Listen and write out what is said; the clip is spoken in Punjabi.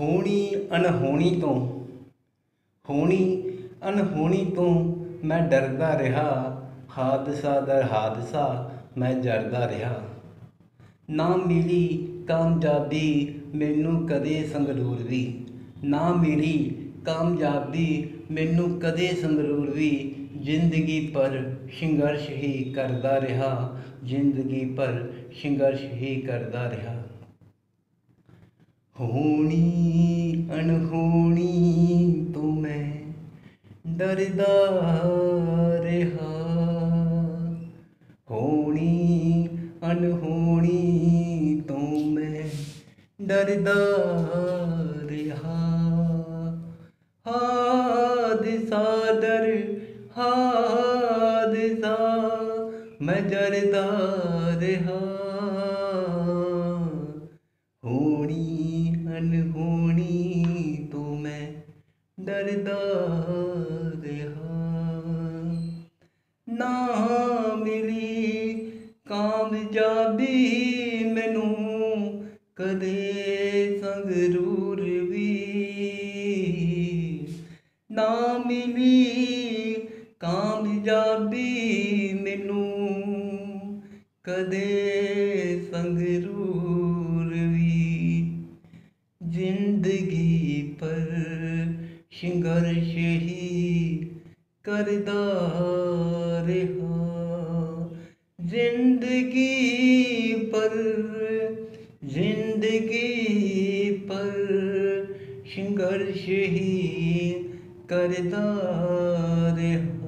ਹੋਣੀ ਅਣਹੋਣੀ ਤੋਂ। ਹੋਣੀ ਅਣਹੋਣੀ ਤੋਂ ਮੈਂ ਡਰਦਾ ਰਿਹਾ। ਹਾਦਸਾ ਦਰ ਹਾਦਸਾ ਮੈਂ ਜਰਦਾ ਰਿਹਾ। ਨਾ ਮਿਲੀ ਕਾਮਯਾਬੀ ਮੈਨੂੰ ਕਦੇ ਸੰਗਰੂਰ ਵੀ ਨਾ ਮਿਲੀ ਕਾਮਯਾਬੀ ਮੈਨੂੰ ਕਦੇ ਸੰਗਰੂਰ ਵੀ ਜ਼ਿੰਦਗੀ ਪਰ ਸੰਘਰਸ਼ ਹੀ ਕਰਦਾ ਰਿਹਾ। ਜ਼ਿੰਦਗੀ ਪਰ ਸੰਘਰਸ਼ ਹੀ ਕਰਦਾ ਰਿਹਾ। ਹੋਣੀ, ਅਣਹੋਣੀ ਤੋਂ ਮੈਂ, ਡਰਦਾ ਰਿਹਾ। ਹੋਣੀ, ਅਣਹੋਣੀ ਤੋਂ ਮੈਂ, ਡਰਦਾ ਰਿਹਾ। ਹਾਦਸਾ ਦਰ ਹਾਦਸਾ, ਮੈਂ ਜਰਦਾ ਰਿਹਾ। ਅਣਹੋਣੀ ਤੋਂ ਮੈਂ ਡਰਦਾ ਰਿਹਾ। ਨਾ ਮਿਲੀ ਕਾਮਯਾਬੀ ਮੈਨੂੰ ਕਦੇ ਸੰਗਰੂਰ ਵੀ। ਨਾ ਮਿਲੀ ਕਾਮਯਾਬੀ ਮੈਨੂੰ ਕਦੇ ਸੰਗਰੂਰ ਪਰ ਸੰਘਰਸ਼ ਹੀ ਕਰਦਾ ਰਿਹਾ ਜ਼ਿੰਦਗੀ ਪਰ ਜ਼ਿੰਦਗੀ ਪਰ ਸੰਘਰਸ਼ ਹੀ ਕਰਦਾ ਰਿਹਾ